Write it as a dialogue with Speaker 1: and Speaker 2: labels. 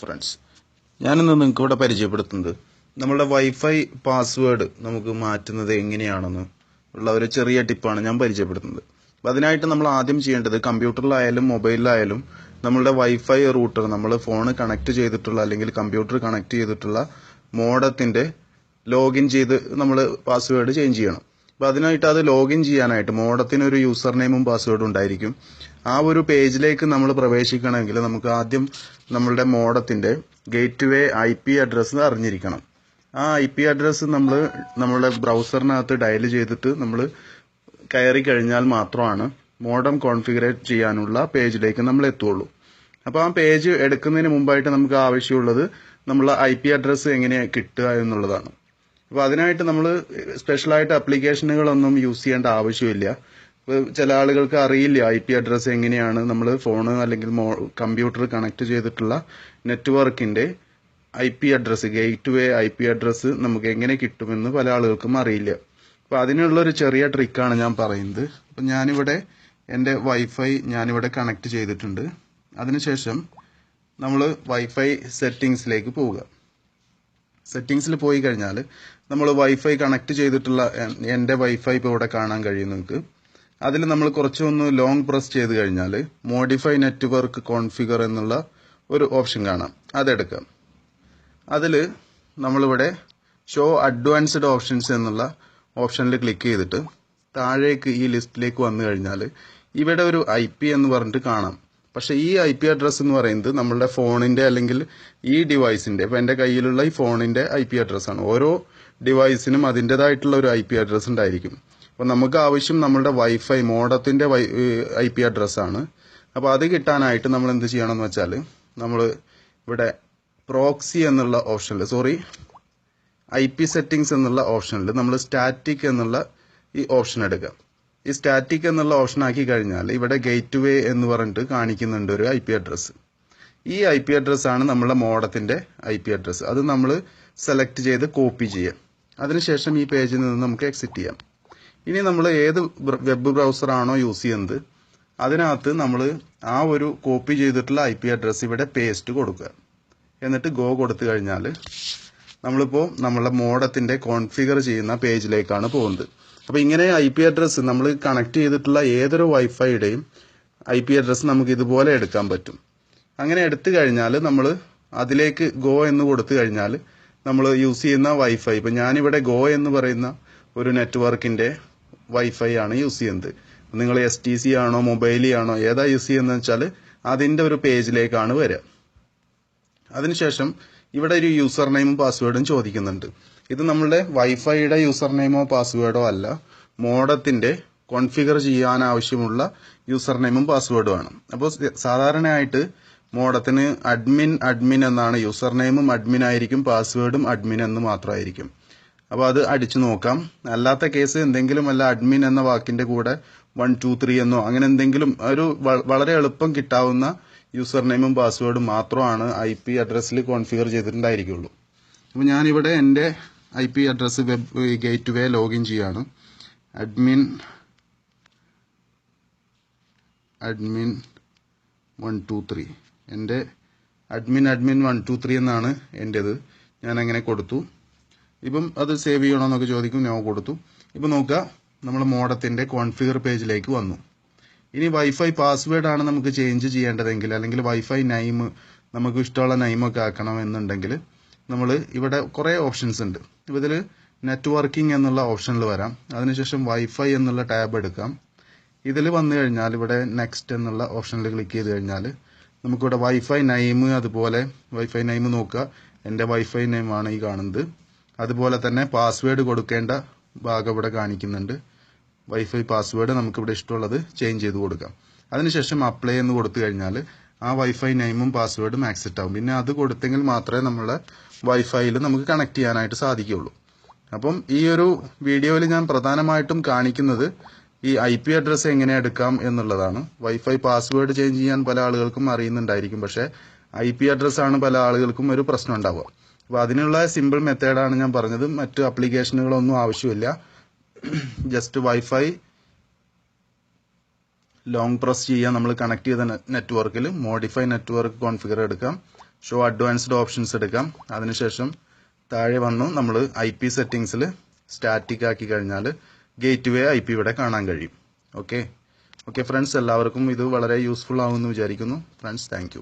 Speaker 1: Friends ഞാനിന്ന് നിങ്ങൾക്ക് ഇവിടെ പരിചയപ്പെടുത്തുന്നത് നമ്മളുടെ വൈഫൈ പാസ്വേഡ് നമുക്ക് മാറ്റുന്നത് എങ്ങനെയാണെന്ന് ഉള്ള ഒരു ചെറിയ ടിപ്പാണ് ഞാൻ പരിചയപ്പെടുത്തുന്നത്. അപ്പം അതിനായിട്ട് നമ്മൾ ആദ്യം ചെയ്യേണ്ടത് കമ്പ്യൂട്ടറിലായാലും മൊബൈലിലായാലും നമ്മളുടെ വൈഫൈ റൂട്ടർ നമ്മൾ ഫോൺ കണക്ട് ചെയ്തിട്ടുള്ള അല്ലെങ്കിൽ കമ്പ്യൂട്ടർ കണക്ട് ചെയ്തിട്ടുള്ള മോഡത്തിന്റെ ലോഗിൻ ചെയ്ത് നമ്മൾ പാസ്വേഡ് ചേഞ്ച് ചെയ്യണം. അപ്പോൾ അതിനായിട്ട് അത് ലോഗിൻ ചെയ്യാനായിട്ട് മോഡത്തിന് ഒരു യൂസർ നെയിമും പാസ്വേഡും ഉണ്ടായിരിക്കും. ആ ഒരു പേജിലേക്ക് നമ്മൾ പ്രവേശിക്കണമെങ്കിൽ നമുക്ക് ആദ്യം നമ്മളുടെ മോഡത്തിന്റെ gateway I P address അറിഞ്ഞിരിക്കണം. ആ ഐ പി അഡ്രസ്സ് നമ്മൾ നമ്മളുടെ ബ്രൗസറിനകത്ത് ഡയൽ ചെയ്തിട്ട് നമ്മൾ കയറി കഴിഞ്ഞാൽ മാത്രമാണ് മോഡം കോൺഫിഗറേറ്റ് ചെയ്യാനുള്ള പേജിലേക്ക് നമ്മൾ എത്തുള്ളൂ. അപ്പോൾ ആ പേജ് എടുക്കുന്നതിന് മുമ്പായിട്ട് നമുക്ക് ആവശ്യമുള്ളത് നമ്മളെ ഐ പി അഡ്രസ്സ് എങ്ങനെ കിട്ടുക എന്നുള്ളതാണ്. അപ്പോൾ അതിനായിട്ട് നമ്മൾ സ്പെഷ്യലായിട്ട് ആപ്ലിക്കേഷനുകളൊന്നും യൂസ് ചെയ്യേണ്ട ആവശ്യമില്ല. ചില ആളുകൾക്ക് അറിയില്ല ഐ പി അഡ്രസ്സ് എങ്ങനെയാണ് നമ്മൾ ഫോൺ അല്ലെങ്കിൽ കമ്പ്യൂട്ടർ കണക്ട് ചെയ്തിട്ടുള്ള നെറ്റ്വർക്കിന്റെ I P address gateway I P address നമുക്ക് എങ്ങനെ കിട്ടുമെന്ന് പല ആളുകൾക്കും അറിയില്ല. അപ്പോൾ അതിനുള്ളൊരു ചെറിയ ട്രിക്കാണ് ഞാൻ പറയുന്നത്. അപ്പം ഞാനിവിടെ എന്റെ വൈഫൈ ഞാനിവിടെ കണക്ട് ചെയ്തിട്ടുണ്ട്. അതിനുശേഷം നമ്മൾ വൈഫൈ സെറ്റിങ്സിലേക്ക് പോവുക. സെറ്റിങ്സിൽ പോയി കഴിഞ്ഞാൽ നമ്മൾ വൈഫൈ കണക്ട് ചെയ്തിട്ടുള്ള എന്റെ വൈഫൈ ഇപ്പോൾ ഇവിടെ കാണാൻ കഴിയും നിങ്ങൾക്ക് അതിൽ നമ്മൾ കുറച്ചൊന്ന് ലോങ് പ്രസ് ചെയ്ത് കഴിഞ്ഞാൽ മോഡിഫൈ നെറ്റ്വർക്ക് കോൺഫിഗർ എന്നുള്ള ഒരു ഓപ്ഷൻ കാണാം. അതെടുക്കാം. അതിൽ നമ്മളിവിടെ ഷോ അഡ്വാൻസ്ഡ് ഓപ്ഷൻസ് എന്നുള്ള ഓപ്ഷനിൽ ക്ലിക്ക് ചെയ്തിട്ട് താഴേക്ക് ഈ ലിസ്റ്റിലേക്ക് വന്നു കഴിഞ്ഞാൽ ഇവിടെ ഒരു ഐ പി എന്ന് പറഞ്ഞിട്ട് കാണാം. പക്ഷേ ഈ ഐ പി അഡ്രസ്സ് എന്ന് പറയുന്നത് നമ്മളുടെ ഫോണിന്റെ അല്ലെങ്കിൽ ഈ ഡിവൈസിന്റെ ഇപ്പം എന്റെ കയ്യിലുള്ള ഈ ഫോണിന്റെ ഐ പി അഡ്രസ്സാണ് ഓരോ ഡിവൈസിനും അതിന്റെതായിട്ടുള്ള ഒരു ഐ പി അഡ്രസ്സ് ഉണ്ടായിരിക്കും. അപ്പോൾ നമുക്ക് ആവശ്യം നമ്മളുടെ വൈഫൈ മോഡത്തിന്റെ വൈ ഐ പി അഡ്രസ്സാണ് അപ്പോൾ അത് കിട്ടാനായിട്ട് നമ്മൾ എന്ത് ചെയ്യണമെന്ന് വെച്ചാൽ നമ്മൾ ഇവിടെ പ്രോക്സി എന്നുള്ള ഓപ്ഷനിൽ സോറി ഐ പി സെറ്റിങ്സ് എന്നുള്ള ഓപ്ഷനിൽ നമ്മൾ സ്റ്റാറ്റിക് എന്നുള്ള ഈ ഓപ്ഷൻ എടുക്കാം ഈ സ്റ്റാറ്റിക് എന്നുള്ള ഓപ്ഷൻ ആക്കി കഴിഞ്ഞാൽ ഇവിടെ ഗേറ്റ് വേ എന്ന് പറഞ്ഞിട്ട് കാണിക്കുന്നുണ്ട് ഒരു ഐ പി അഡ്രസ്സ് ഈ ഐ പി അഡ്രസ്സാണ് നമ്മളെ മോഡത്തിന്റെ ഐ പി അഡ്രസ്സ് അത് നമ്മൾ സെലക്ട് ചെയ്ത് കോപ്പി ചെയ്യാം. അതിനുശേഷം ഈ പേജിൽ നിന്ന് നമുക്ക് എക്സിറ്റ് ചെയ്യാം. ഇനി നമ്മൾ ഏത് വെബ് ബ്രൗസറാണോ യൂസ് ചെയ്യുന്നത് അതിനകത്ത് നമ്മൾ ആ ഒരു കോപ്പി ചെയ്തിട്ടുള്ള ഐ പി അഡ്രസ്സ് ഇവിടെ പേസ്റ്റ് കൊടുക്കുക. എന്നിട്ട് ഗോ കൊടുത്തു കഴിഞ്ഞാൽ നമ്മളിപ്പോൾ നമ്മളെ മോഡത്തിന്റെ കോൺഫിഗർ ചെയ്യുന്ന പേജിലേക്കാണ് പോകുന്നത്. അപ്പോൾ ഇങ്ങനെ ഐ പി അഡ്രസ്സ് നമ്മൾ കണക്ട് ചെയ്തിട്ടുള്ള ഏതൊരു വൈഫൈയുടെയും ഐ പി അഡ്രസ്സ് നമുക്ക് ഇതുപോലെ എടുക്കാൻ പറ്റും. അങ്ങനെ എടുത്തു കഴിഞ്ഞാൽ നമ്മൾ അതിലേക്ക് ഗോ എന്ന് കൊടുത്തു കഴിഞ്ഞാൽ നമ്മൾ യൂസ് ചെയ്യുന്ന വൈഫൈ ഇപ്പം ഞാനിവിടെ ഗോ എന്ന് പറയുന്ന ഒരു നെറ്റ്വർക്കിന്റെ വൈഫൈ ആണ് യൂസ് ചെയ്യുന്നത്. നിങ്ങൾ എസ് ടി സി ആണോ മൊബൈലി ആണോ ഏതാ യൂസ് ചെയ്യുന്നത് വെച്ചാൽ അതിന്റെ ഒരു പേജിലേക്കാണ് വരിക. അതിനുശേഷം ഇവിടെ ഒരു യൂസർ നെയിമും പാസ്വേഡും ചോദിക്കുന്നുണ്ട്. ഇത് നമ്മളുടെ വൈഫൈയുടെ യൂസർ നെയിമോ പാസ്വേഡോ അല്ല. മോഡത്തിന്റെ കോൺഫിഗർ ചെയ്യാൻ ആവശ്യമുള്ള യൂസർ നെയിമും പാസ്വേഡും ആണ്. അപ്പോൾ സാധാരണയായിട്ട് മോഡത്തിന് അഡ്മിൻ അഡ്മിൻ എന്നാണ് യൂസർ നെയിമും അഡ്മിൻ ആയിരിക്കും പാസ്വേഡും അഡ്മിൻ എന്ന് മാത്രമായിരിക്കും. അപ്പോൾ അത് അടിച്ചു നോക്കാം. അല്ലാത്ത കേസ് എന്തെങ്കിലും അല്ല അഡ്മിൻ എന്ന വാക്കിന്റെ കൂടെ വൺ ടു ത്രീ എന്നോ അങ്ങനെ എന്തെങ്കിലും ഒരു വളരെ എളുപ്പം കിട്ടാവുന്ന യൂസർ നെയിമും പാസ്വേഡും മാത്രമാണ് ഐ പി അഡ്രസ്സിൽ കോൺഫിഗർ ചെയ്തിട്ടുണ്ടായിരിക്കുള്ളൂ. അപ്പോൾ ഞാനിവിടെ എന്റെ I P address web gateway login ചെയ്യാണ്. Admin admin one two three. എന്റെ admin admin one two three എന്നാണ് എന്റേത്. ഞാൻ അങ്ങനെ കൊടുത്തു. ഇപ്പം അത് സേവ് ചെയ്യണമെന്നൊക്കെ ചോദിക്കും ഞാൻ കൊടുത്തു. ഇപ്പം നോക്കുക നമ്മൾ മോഡത്തിന്റെ കോൺഫിഗർ പേജിലേക്ക് വന്നു. ഇനി വൈഫൈ പാസ്വേഡ് ആണ് നമുക്ക് ചേഞ്ച് ചെയ്യേണ്ടതെങ്കിൽ അല്ലെങ്കിൽ വൈഫൈ നൈം നമുക്ക് ഇഷ്ടമുള്ള നൈമൊക്കെ ആക്കണം എന്നുണ്ടെങ്കിൽ നമ്മൾ ഇവിടെ കുറേ ഓപ്ഷൻസ് ഉണ്ട്. ഇതിൽ നെറ്റ്വർക്കിംഗ് എന്നുള്ള ഓപ്ഷനിൽ വരാം. അതിനുശേഷം വൈഫൈ എന്നുള്ള ടാബ് എടുക്കാം. ഇതിൽ വന്നു കഴിഞ്ഞാൽ ഇവിടെ നെക്സ്റ്റ് എന്നുള്ള ഓപ്ഷനിൽ ക്ലിക്ക് ചെയ്ത് കഴിഞ്ഞാൽ നമുക്കിവിടെ വൈഫൈ നെയിം അതുപോലെ വൈഫൈ നെയിം നോക്കുക. എന്റെ വൈഫൈ നെയിമാണ് ഈ കാണുന്നത്. അതുപോലെ തന്നെ പാസ്വേഡ് കൊടുക്കേണ്ട ഭാഗം ഇവിടെ കാണിക്കുന്നുണ്ട്. വൈഫൈ പാസ്വേഡ് നമുക്കിവിടെ ഇഷ്ടമുള്ളത് ചേഞ്ച് ചെയ്ത് കൊടുക്കാം. അതിനുശേഷം അപ്ലൈ എന്ന് കൊടുത്തു കഴിഞ്ഞാൽ ആ വൈഫൈ നെയിമും പാസ്വേഡും ആക്സെപ്റ്റ് ആവും. പിന്നെ അത് കൊടുത്തെങ്കിൽ മാത്രമേ നമ്മളെ വൈഫൈയിൽ നമുക്ക് കണക്ട് ചെയ്യാനായിട്ട് സാധിക്കുകയുള്ളൂ. അപ്പം ഈ ഒരു വീഡിയോയിൽ ഞാൻ പ്രധാനമായിട്ടും കാണിക്കുന്നത് ഈ ഐ പി അഡ്രസ്സ് എങ്ങനെ എടുക്കാം എന്നുള്ളതാണ്. വൈഫൈ പാസ്വേഡ് ചേഞ്ച് ചെയ്യാൻ പല ആളുകൾക്കും അറിയുന്നുണ്ടായിരിക്കും. പക്ഷേ ഐ പി അഡ്രസ്സാണ് പല ആളുകൾക്കും ഒരു പ്രശ്നം ഉണ്ടാവുക. അപ്പോൾ അതിനുള്ള സിമ്പിൾ മെത്തേഡാണ് ഞാൻ പറഞ്ഞത്. മറ്റ് ആപ്ലിക്കേഷനുകളൊന്നും ആവശ്യമില്ല. ജസ്റ്റ് വൈഫൈ ലോങ് പ്രസ് ചെയ്യുക നമ്മൾ കണക്ട് ചെയ്ത നെറ്റ്വർക്കിൽ മോഡിഫൈ നെറ്റ്വർക്ക് കോൺഫിഗർ എടുക്കാം. ഷോ അഡ്വാൻസ്ഡ് ഓപ്ഷൻസ് എടുക്കാം. അതിനുശേഷം താഴെ വന്നു നമ്മൾ ഐ പി സെറ്റിങ്സിൽ സ്റ്റാറ്റിക് ആക്കി കഴിഞ്ഞാൽ ഗേറ്റ് വേ ഐ പി ഇവിടെ കാണാൻ കഴിയും. ഓക്കെ ഓക്കെ ഫ്രണ്ട്സ് എല്ലാവർക്കും ഇത് വളരെ യൂസ്ഫുൾ ആവുമെന്ന് വിചാരിക്കുന്നു. Friends thank